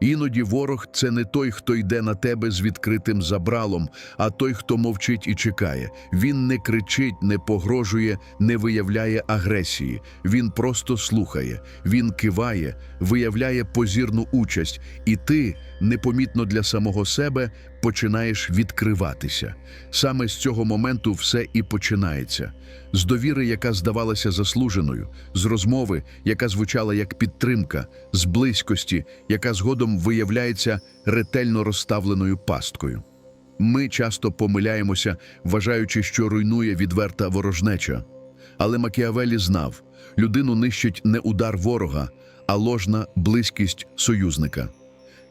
Іноді ворог це не той, хто йде на тебе з відкритим забралом, а той, хто мовчить і чекає. Він не кричить, не погрожує, не виявляє агресії. Він просто слухає, він киває, виявляє позірну участь, і ти, непомітно для самого себе, починаєш відкриватися. Саме з цього моменту все і починається. З довіри, яка здавалася заслуженою, з розмови, яка звучала як підтримка, з близькості, яка згодом виявляється ретельно розставленою пасткою. Ми часто помиляємося, вважаючи, що руйнує відверта ворожнеча. Але Макіавелі знав, людину нищить не удар ворога, а ложна близькість союзника.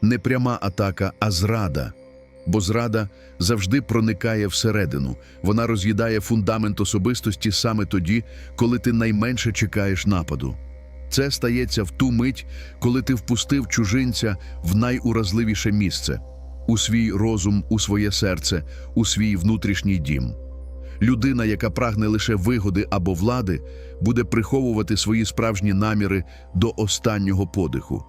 Не пряма атака, а зрада. Бо зрада завжди проникає всередину, вона роз'їдає фундамент особистості саме тоді, коли ти найменше чекаєш нападу. Це стається в ту мить, коли ти впустив чужинця в найуразливіше місце у свій розум, у своє серце, у свій внутрішній дім. Людина, яка прагне лише вигоди або влади, буде приховувати свої справжні наміри до останнього подиху.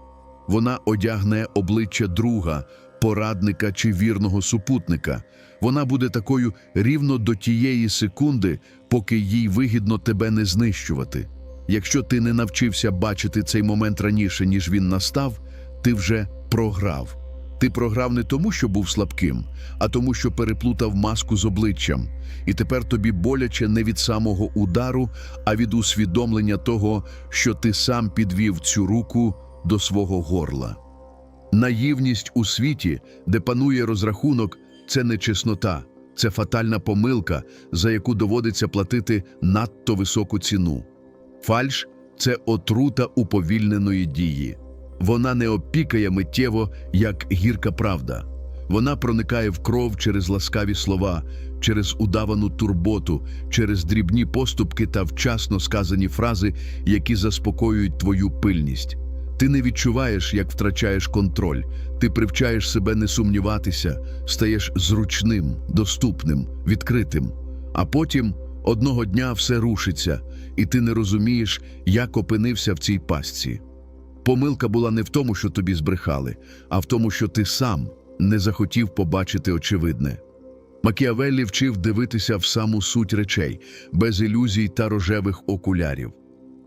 Вона одягне обличчя друга, порадника чи вірного супутника. Вона буде такою рівно до тієї секунди, поки їй вигідно тебе не знищувати. Якщо ти не навчився бачити цей момент раніше, ніж він настав, ти вже програв. Ти програв не тому, що був слабким, а тому, що переплутав маску з обличчям. І тепер тобі боляче не від самого удару, а від усвідомлення того, що ти сам підвів цю руку до свого горла. Наївність у світі, де панує розрахунок, це не чеснота, це фатальна помилка, за яку доводиться платити надто високу ціну. Фальш це отрута уповільненої дії. Вона не опікає миттєво, як гірка правда. Вона проникає в кров через ласкаві слова, через удавану турботу, через дрібні поступки та вчасно сказані фрази, які заспокоюють твою пильність. Ти не відчуваєш, як втрачаєш контроль. Ти привчаєш себе не сумніватися, стаєш зручним, доступним, відкритим. А потім одного дня все рушиться, і ти не розумієш, як опинився в цій пастці. Помилка була не в тому, що тобі збрехали, а в тому, що ти сам не захотів побачити очевидне. Макіавеллі вчив дивитися в саму суть речей, без ілюзій та рожевих окулярів.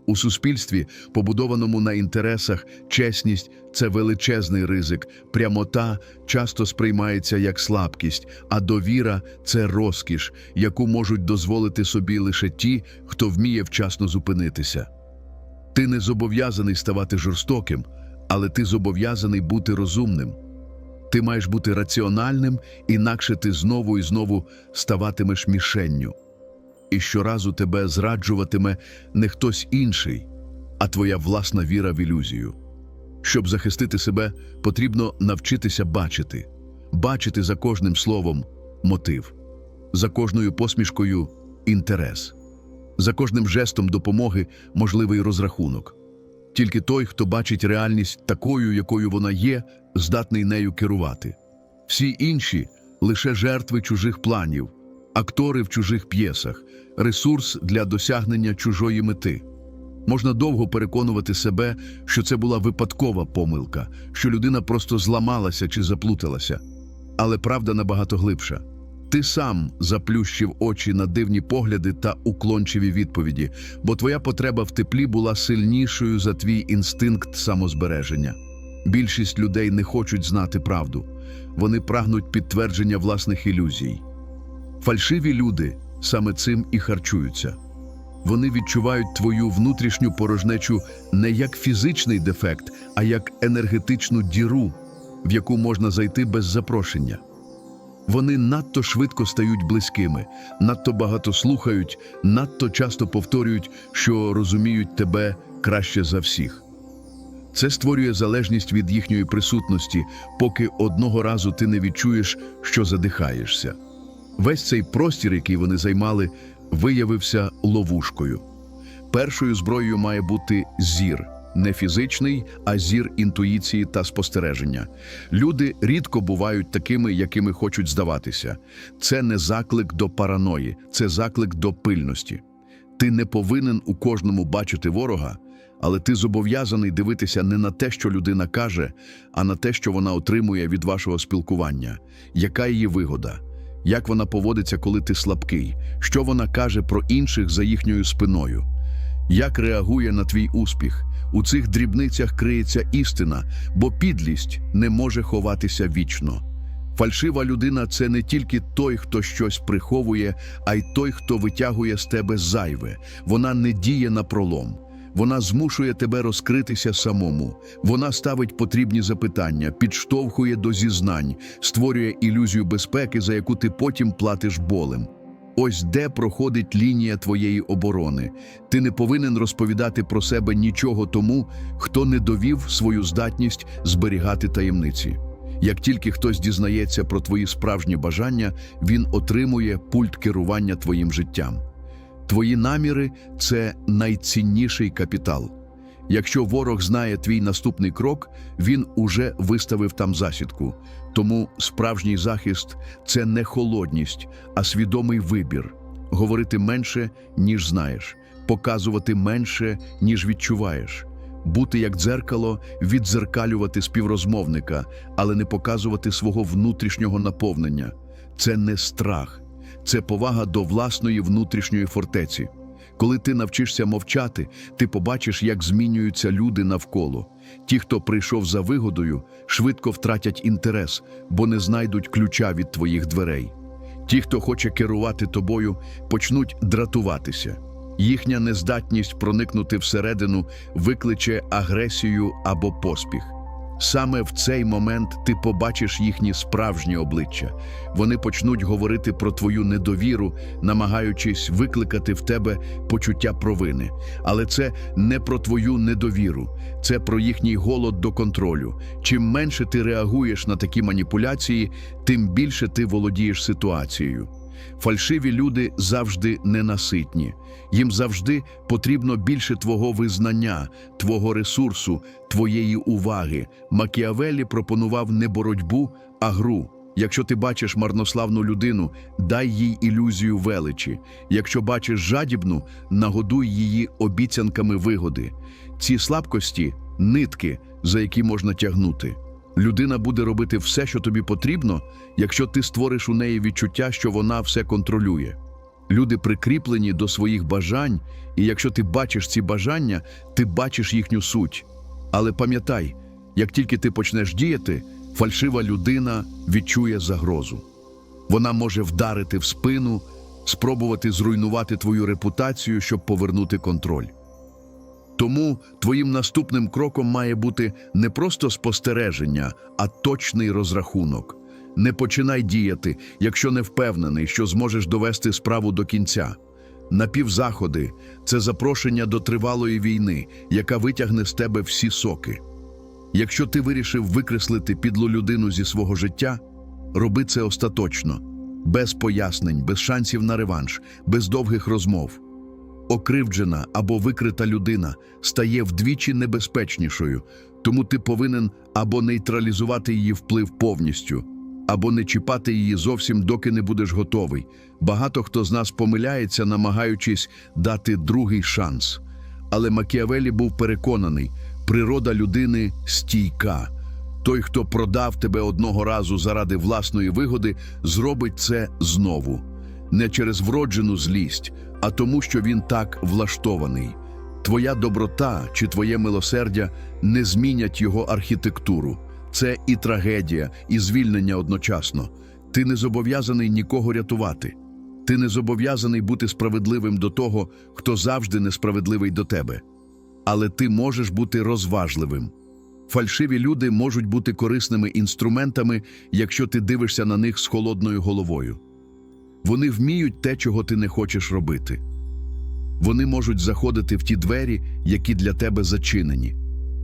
У суспільстві, побудованому на інтересах, чесність це величезний ризик, прямота часто сприймається як слабкість, а довіра це розкіш, яку можуть дозволити собі лише ті, хто вміє вчасно зупинитися. Ти не зобов'язаний ставати жорстоким, але ти зобов'язаний бути розумним. Ти маєш бути раціональним, інакше ти знову і знову ставатимеш мішенню. І щоразу тебе зраджуватиме не хтось інший, а твоя власна віра в ілюзію. Щоб захистити себе, потрібно навчитися бачити, бачити за кожним словом мотив, за кожною посмішкою інтерес, за кожним жестом допомоги можливий розрахунок. Тільки той, хто бачить реальність такою, якою вона є, здатний нею керувати. Всі інші лише жертви чужих планів, актори в чужих п'єсах, ресурс для досягнення чужої мети. Можна довго переконувати себе, що це була випадкова помилка, що людина просто зламалася чи заплуталася. Але правда набагато глибша. Ти сам заплющив очі на дивні погляди та уклончиві відповіді, бо твоя потреба в теплі була сильнішою за твій інстинкт самозбереження. Більшість людей не хочуть знати правду, вони прагнуть підтвердження власних ілюзій. Фальшиві люди саме цим і харчуються. Вони відчувають твою внутрішню порожнечу не як фізичний дефект, а як енергетичну діру, в яку можна зайти без запрошення. Вони надто швидко стають близькими, надто багато слухають, надто часто повторюють, що розуміють тебе краще за всіх. Це створює залежність від їхньої присутності, поки одного разу ти не відчуєш, що задихаєшся. Весь цей простір, який вони займали, виявився ловушкою. Першою зброєю має бути зір, не фізичний, а зір інтуїції та спостереження. Люди рідко бувають такими, якими хочуть здаватися. Це не заклик до параної, це заклик до пильності. Ти не повинен у кожному бачити ворога, Але ти зобов'язаний дивитися не на те, що людина каже, а на те, що вона отримує від вашого спілкування, яка її вигода, як вона поводиться, коли ти слабкий, що вона каже про інших за їхньою спиною, як реагує на твій успіх. У цих дрібницях криється істина, бо підлість не може ховатися вічно. Фальшива людина це не тільки той, хто щось приховує, а й той, хто витягує з тебе зайве. Вона не діє на пролом. Вона змушує тебе розкритися самому. Вона ставить потрібні запитання, підштовхує до зізнань, створює ілюзію безпеки, за яку ти потім платиш болем. Ось де проходить лінія твоєї оборони. Ти не повинен розповідати про себе нічого тому, хто не довів свою здатність зберігати таємниці. Як тільки хтось дізнається про твої справжні бажання, він отримує пульт керування твоїм життям. Твої наміри це найцінніший капітал. Якщо ворог знає твій наступний крок, він уже виставив там засідку. Тому справжній захист це не холодність, а свідомий вибір говорити менше, ніж знаєш, показувати менше, ніж відчуваєш, бути як дзеркало, віддзеркалювати співрозмовника, але не показувати свого внутрішнього наповнення. Це не страх, це повага до власної внутрішньої фортеці. Коли ти навчишся мовчати, ти побачиш, як змінюються люди навколо. Ті, хто прийшов за вигодою, швидко втратять інтерес, бо не знайдуть ключа від твоїх дверей. Ті, хто хоче керувати тобою, почнуть дратуватися. Їхня нездатність проникнути всередину викличе агресію або поспіх. Саме в цей момент ти побачиш їхні справжні обличчя. Вони почнуть говорити про твою недовіру, намагаючись викликати в тебе почуття провини. Але це не про твою недовіру, це про їхній голод до контролю. Чим менше ти реагуєш на такі маніпуляції, тим більше ти володієш ситуацією. Фальшиві люди завжди ненаситні. Їм завжди потрібно більше твого визнання, твого ресурсу, твоєї уваги. Макіавеллі пропонував не боротьбу, а гру. Якщо ти бачиш марнославну людину, дай їй ілюзію величі. Якщо бачиш жадібну, нагодуй її обіцянками вигоди. Ці слабкості нитки, за які можна тягнути. Людина буде робити все, що тобі потрібно, якщо ти створиш у неї відчуття, що вона все контролює. Люди прикріплені до своїх бажань, і якщо ти бачиш ці бажання, ти бачиш їхню суть. Але пам'ятай, як тільки ти почнеш діяти, фальшива людина відчує загрозу. Вона може вдарити в спину, спробувати зруйнувати твою репутацію, щоб повернути контроль. Тому твоїм наступним кроком має бути не просто спостереження, а точний розрахунок. Не починай діяти, якщо не впевнений, що зможеш довести справу до кінця. Напівзаходи це запрошення до тривалої війни, яка витягне з тебе всі соки. Якщо ти вирішив викреслити підлу людину зі свого життя, роби це остаточно, без пояснень, без шансів на реванш, без довгих розмов. Окривджена або викрита людина стає вдвічі небезпечнішою, тому ти повинен або нейтралізувати її вплив повністю, або не чіпати її зовсім, доки не будеш готовий. Багато хто з нас помиляється, намагаючись дати другий шанс. Але Макіавелі був переконаний, природа людини стійка. Той, хто продав тебе одного разу заради власної вигоди, зробить це знову. Не через вроджену злість, а тому, що він так влаштований. Твоя доброта чи твоє милосердя не змінять його архітектуру. Це і трагедія, і звільнення одночасно. Ти не зобов'язаний нікого рятувати. Ти не зобов'язаний бути справедливим до того, хто завжди несправедливий до тебе. Але ти можеш бути розважливим. Фальшиві люди можуть бути корисними інструментами, якщо ти дивишся на них з холодною головою. Вони вміють те, чого ти не хочеш робити. Вони можуть заходити в ті двері, які для тебе зачинені.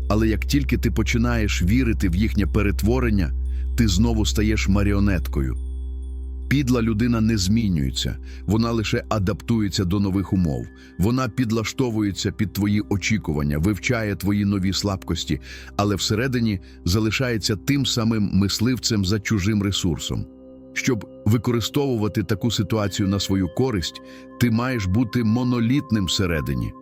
Але як тільки ти починаєш вірити в їхнє перетворення, ти знову стаєш маріонеткою. Підла людина не змінюється, вона лише адаптується до нових умов. Вона підлаштовується під твої очікування, вивчає твої нові слабкості, але всередині залишається тим самим мисливцем за чужим ресурсом. Щоб використовувати таку ситуацію на свою користь, ти маєш бути монолітним всередині.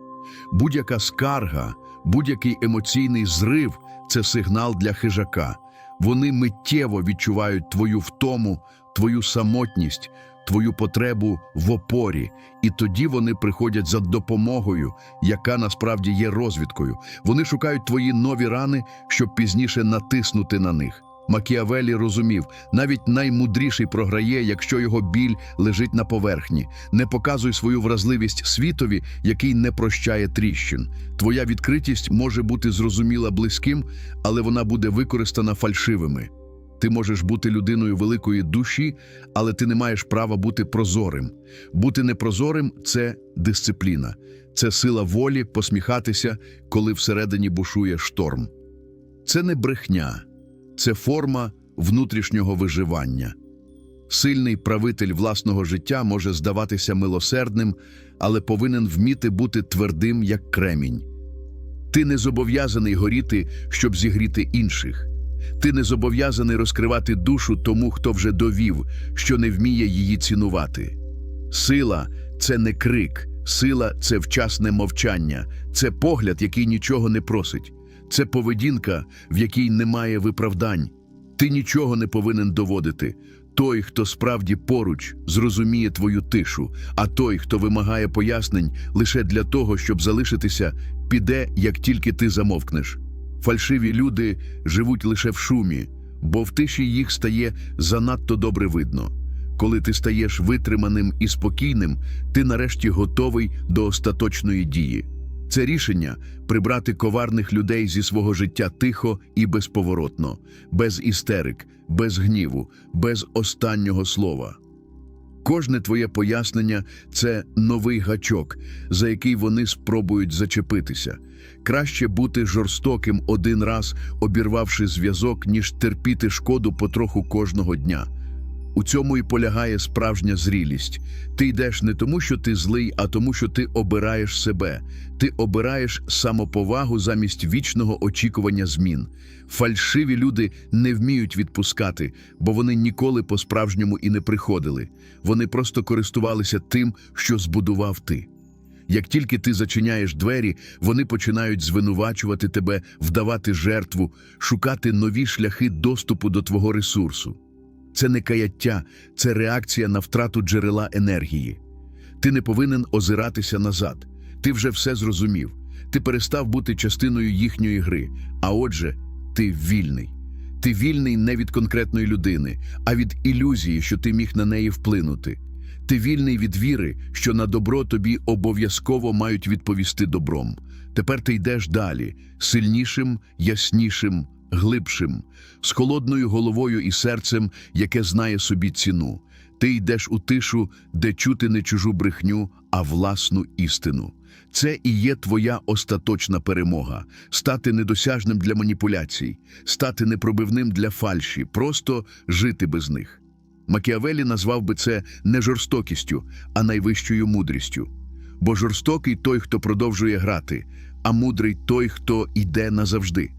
Будь-яка скарга, Будь-який емоційний зрив це сигнал для хижака. Вони миттєво відчувають твою втому, твою самотність, твою потребу в опорі, і тоді вони приходять за допомогою, яка насправді є розвідкою. Вони шукають твої нові рани, щоб пізніше натиснути на них. Макіавелі розумів, навіть наймудріший програє, якщо його біль лежить на поверхні. Не показуй свою вразливість світові, який не прощає тріщин. Твоя відкритість може бути зрозуміла близьким, але вона буде використана фальшивими. Ти можеш бути людиною великої душі, але ти не маєш права бути прозорим. Бути непрозорим це дисципліна, це сила волі посміхатися, коли всередині бушує шторм. Це не брехня, це форма внутрішнього виживання. Сильний правитель власного життя може здаватися милосердним, але повинен вміти бути твердим, як кремінь. Ти не зобов'язаний горіти, щоб зігріти інших. Ти не зобов'язаний розкривати душу тому, хто вже довів, що не вміє її цінувати. Сила це не крик, сила це вчасне мовчання, це погляд, який нічого не просить, це поведінка, в якій немає виправдань. Ти нічого не повинен доводити. Той, хто справді поруч, зрозуміє твою тишу, а той, хто вимагає пояснень лише для того, щоб залишитися, піде, як тільки ти замовкнеш. Фальшиві люди живуть лише в шумі, бо в тиші їх стає занадто добре видно. Коли ти стаєш витриманим і спокійним, ти нарешті готовий до остаточної дії. Це рішення прибрати коварних людей зі свого життя тихо і безповоротно, без істерик, без гніву, без останнього слова. Кожне твоє пояснення це новий гачок, за який вони спробують зачепитися. Краще бути жорстоким один раз, обірвавши зв'язок, ніж терпіти шкоду потроху кожного дня. У цьому і полягає справжня зрілість. Ти йдеш не тому, що ти злий, а тому, що ти обираєш себе. Ти обираєш самоповагу замість вічного очікування змін. Фальшиві люди не вміють відпускати, бо вони ніколи по-справжньому і не приходили. Вони просто користувалися тим, що збудував ти. Як тільки ти зачиняєш двері, вони починають звинувачувати тебе, вдавати жертву, шукати нові шляхи доступу до твого ресурсу. Це не каяття, це реакція на втрату джерела енергії. Ти не повинен озиратися назад. Ти вже все зрозумів. Ти перестав бути частиною їхньої гри, а отже, ти вільний. Ти вільний не від конкретної людини, а від ілюзії, що ти міг на неї вплинути. Ти вільний від віри, що на добро тобі обов'язково мають відповісти добром. Тепер ти йдеш далі, сильнішим, яснішим, глибшим, з холодною головою і серцем, яке знає собі ціну. Ти йдеш у тишу, де чути не чужу брехню, а власну істину. Це і є твоя остаточна перемога стати недосяжним для маніпуляцій, стати непробивним для фальші, просто жити без них. Макіавелі назвав би це не жорстокістю, а найвищою мудрістю. Бо жорстокий той, хто продовжує грати, а мудрий той, хто йде назавжди.